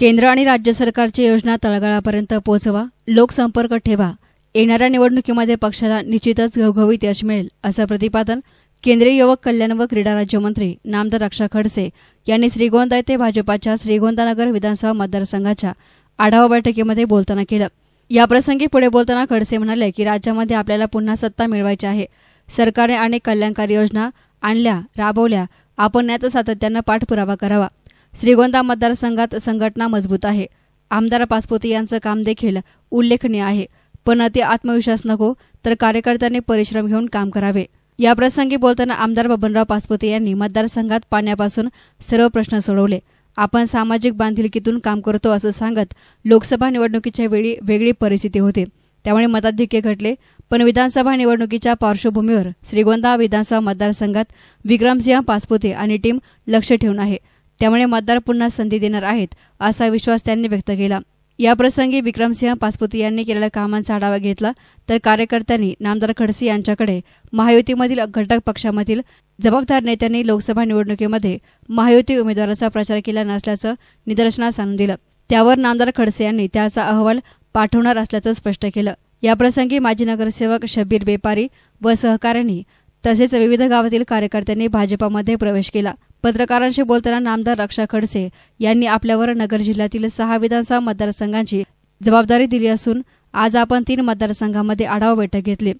केंद्र आणि राज्य सरकारची योजना तळागाळापर्यंत पोहोचवा लोकसंपर्क ठेवा. येणाऱ्या निवडणुकीमध्ये पक्षाला निश्चितच घवघवीत यश मिळेल असं प्रतिपादन केंद्रीय युवक कल्याण व क्रीडा राज्यमंत्री नामदार रक्षा खडसे यांनी श्रीगोंदा येथे भाजपाच्या श्रीगोंदानगर विधानसभा मतदारसंघाच्या आढावा बैठकीमध्ये बोलताना केलं. याप्रसंगी पुढे बोलताना खडसे म्हणाले की राज्यामध्ये आपल्याला पुन्हा सत्ता मिळवायची आहे. सरकारने अनेक कल्याणकारी योजना आणल्या राबवल्या. आपण याचा सातत्यानं पाठपुरावा करावा. श्रीगोंदा मतदारसंघात संघटना मजबूत आहे. आमदार पासपोते यांचं काम देखील उल्लेखनीय आहे. पण अति आत्मविश्वास नको तर कार्यकर्त्यांनी परिश्रम घेऊन काम करावे. याप्रसंगी बोलताना आमदार बबनराव पासपोते यांनी मतदारसंघात पाण्यापासून सर्व प्रश्न सोडवले. आपण सामाजिक बांधिलकीतून काम करतो असं सांगत लोकसभा निवडणुकीच्या वेळी वेगळी परिस्थिती होती. त्यामुळे मताधिक्य घटले पण विधानसभा निवडणुकीच्या पार्श्वभूमीवर श्रीगोंदा विधानसभा मतदारसंघात विक्रमसिंह पासपोते आणि टीम लक्ष ठेवून आहे. त्यामुळे मतदार पुन्हा संधी देणार आहेत असा विश्वास त्यांनी व्यक्त केला. याप्रसंगी विक्रमसिंह पासपोते यांनी केलेल्या कामांचा आढावा घेतला तर कार्यकर्त्यांनी नामदार खडसे यांच्याकडे महायुतीमधील घटक पक्षामधील जबाबदार नेत्यांनी लोकसभा निवडणुकीमध्ये महायुती उमेदवाराचा प्रचार केला नसल्याचं निदर्शनास आणून दिलं. त्यावर नामदार खडसे यांनी त्याचा अहवाल पाठवणार असल्याचं स्पष्ट केलं. याप्रसंगी माजी नगरसेवक शब्बीर बेपारी व सहकाऱ्यांनी तसेच विविध गावातील कार्यकर्त्यांनी भाजपामध्ये प्रवेश केला. पत्रकारांशी बोलताना नामदार रक्षा खडसे यांनी आपल्यावर नगर जिल्ह्यातील सहा विधानसभा मतदारसंघांची जबाबदारी दिली असून आज आपण तीन मतदारसंघांमध्ये आढावा बैठक घेतली.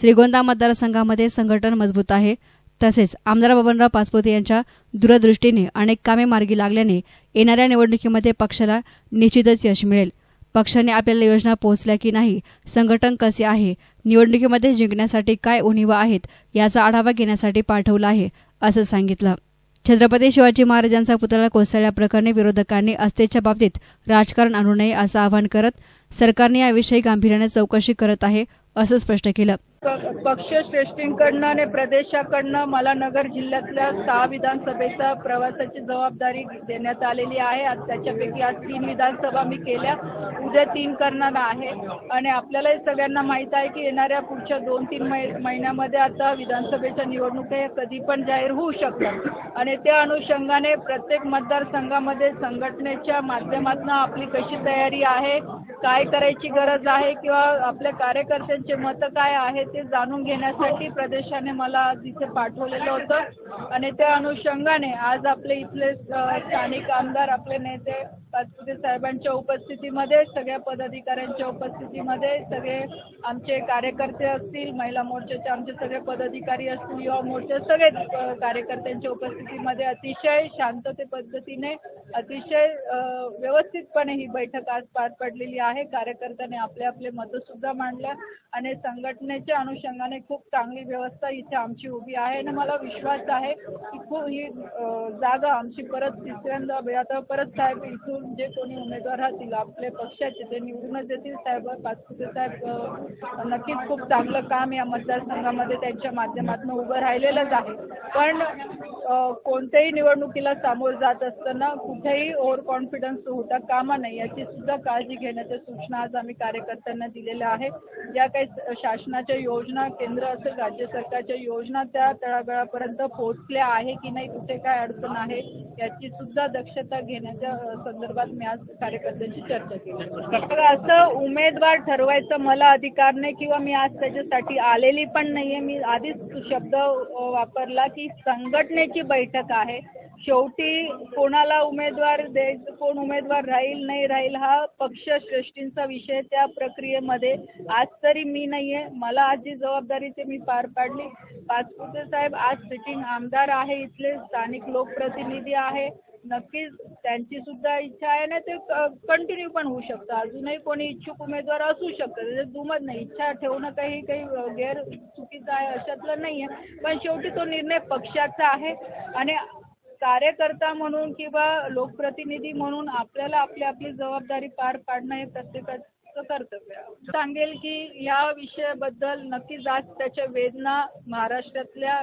श्रीगोंदा मतदारसंघामध्ये संघटन मजबूत आहे. तसेच आमदार बबनराव पासपोते यांच्या दूरदृष्टीने अनेक कामे मार्गी लागल्याने येणाऱ्या निवडणुकीमध्ये पक्षाला निश्चितच यश मिळेल. पक्षाने आपल्याला योजना पोहोचल्या की नाही संघटन कसे आहे निवडणुकीमध्ये जिंकण्यासाठी काय उणीवा आहेत याचा आढावा घेण्यासाठी पाठवला आहे असं सांगितलं. छत्रपती शिवाजी महाराजांचा पुतळा कोसळल्याप्रकरणी विरोधकांनी अस्थेच्या बाबतीत राजकारण आणू नये असं आवाहन करत सरकारने याविषयी गांभीर्याने चौकशी करत आहे असं स्पष्ट केलं. पक्षश्रेष्ठींकडनं आणि प्रदेशाकडनं मला नगर जिल्ह्यातल्या सहा विधानसभेचा प्रवासाची जबाबदारी देण्यात आलेली आहे. आज त्याच्यापैकी आज तीन विधानसभा मी केल्या. उद्या तीन करणार आहे. आणि आपल्यालाही सगळ्यांना माहीत आहे की येणाऱ्या पुढच्या दोन तीन मै महिन्यामध्ये आता विधानसभेच्या निवडणुका या कधी पण जाहीर होऊ शकतात. आणि त्या अनुषंगाने प्रत्येक मतदारसंघामध्ये संघटनेच्या माध्यमातून आपली कशी तयारी आहे काय करायची गरज आहे किंवा आपल्या कार्यकर्त्यांचे मतं काय आहे ते जाणून घेण्यासाठी प्रदेशाने मला आज इथे पाठवलेलं होतं. आणि त्या अनुषंगाने आज आपले इथले स्थानिक आमदार आपले नेते पाचपुते साहेबांच्या उपस्थितीमध्ये सगळ्या पदाधिकाऱ्यांच्या उपस्थितीमध्ये सगळे आमचे कार्यकर्ते असतील महिला मोर्चाचे आमचे सगळे पदाधिकारी असतील युवा मोर्चा सगळे कार्यकर्त्यांच्या उपस्थितीमध्ये अतिशय शांतते पद्धतीने अतिशय व्यवस्थितपणे ही बैठक आज पार पडलेली आहे. कार्यकर्त्यांनी आपले आपले मतं सुद्धा मांडल्या आणि संघटनेच्या अनुषंगाने खूप चांगली व्यवस्था इथे आमची उभी आहे आणि मला विश्वास आहे की खूप ही जागा आमची परत तिसऱ्यांदा आता परत साहेब इथून जे कोणी उमेदवार राहतील आपले पक्षाचे ते निवडूनच येतील साहेब पाचपुते साहेब नक्कीच खूप चांगलं काम या मतदारसंघामध्ये त्यांच्या माध्यमातून उभं राहिलेलंच आहे. पण कोणत्याही निवडणुकीला सामोरं जात असताना कुठेही ओव्हर कॉन्फिडन्स होता कामा नाही याची सुद्धा काळजी घेण्याच्या सूचना आज आम्ही कार्यकर्त्यांना दिलेल्या आहेत. ज्या काही शासनाच्या योजना केंद्र असेल राज्य सरकारच्या योजना त्या तळागाळापर्यंत पोहोचल्या आहे की नाही कुठे काय अडचण आहे याची सुद्धा दक्षता घेण्याच्या संदर्भात मी आज कार्यकर्त्यांची चर्चा केली. असं उमेदवार ठरवायचं मला अधिकार नाही किंवा मी आज त्याच्यासाठी आलेली पण नाहीये. मी आधीच शब्द वापरला की संघटनेची बैठक आहे. शेवटी कोणाला उमेदवार द्यायचं कोण उमेदवार राहील नाही राहील हा पक्ष श्रेष्ठींचा विषय त्या प्रक्रियेमध्ये. आज तरी मी नाहीये. मला आज जी जबाबदारी ते मी पार पाडली. पाचपुते साहेब आज सिटिंग आमदार आहे. इथले स्थानिक लोकप्रतिनिधी आहे. नक्कीच त्यांची सुद्धा इच्छा आहे ना ते कंटिन्यू पण होऊ शकतं. अजूनही कोणी इच्छुक उमेदवार असू शकतं. त्याच्यात दुमत नाही. इच्छा ठेवणं काही काही गैर चुकीचं आहे अशातलं नाही आहे. पण शेवटी तो निर्णय पक्षाचा आहे. आणि कार्यकर्ता म्हणून किंवा लोकप्रतिनिधी म्हणून आपल्याला आपली आपली जबाबदारी पार पाडणं हे प्रत्येकाचं आमचं कर्तव्य सांगेल की या विषयाबद्दल नक्कीच आज त्याच्या वेदना महाराष्ट्रातल्या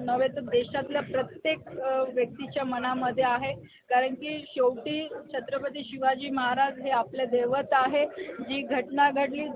नव्हे तर देशातल्या प्रत्येक व्यक्तीच्या मनामध्ये आहे. कारण की शेवटी छत्रपती शिवाजी महाराज हे आपले दैवत आहे. जी घटना घडली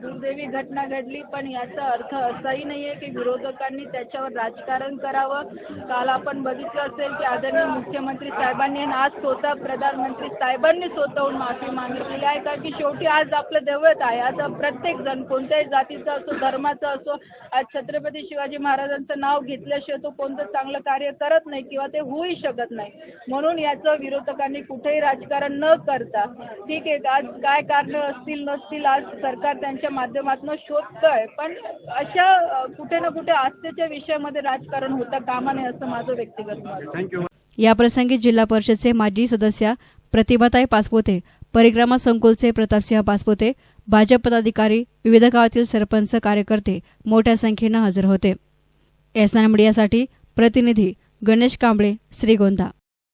दुर्दैवी घटना घडली पण याचा अर्थ असाही नाही आहे की विरोधकांनी त्याच्यावर राजकारण करावं. काल आपण बघितलं असेल की आदरणीय मुख्यमंत्री साहेबांनी आज स्वतः प्रधानमंत्री साहेबांनी स्वतःहून माफी मागितलेली आहे. कारण की शेवटी आज आपलं दैवत आहे. आज प्रत्येक जण कोणत्याही जातीचा असो धर्माचा असो आज छत्रपती शिवाजी महाराजांचं नाव घेतल्याशिवाय तो कोणतं चांगलं कार्य करत नाही किंवा ते होऊही शकत नाही. म्हणून याचं विरोधकांनी कुठेही राजकारण न करता ठीक आहे आज काय कारणं असतील नसतील आज सरकार त्यांच्या माध्यमातून शोधतंय. पण अशा कुठे ना कुठे आस्थेच्या विषयामध्ये राजकारण होता कामा नये असं माझं व्यक्तिगत मत आहे. थँक्यू याप्रसंगी जिल्हा परिषदचे माजी सदस्या प्रतिभाताई पासपोते परिक्रमा संकुलचे प्रतापसिंह पासपोते भाजप पदाधिकारी विविध गावातील सरपंच कार्यकर्ते मोठ्या संख्येनं हजर होते. एस मीडियासाठी प्रतिनिधी गणेश कांबळे श्रीगोंदा.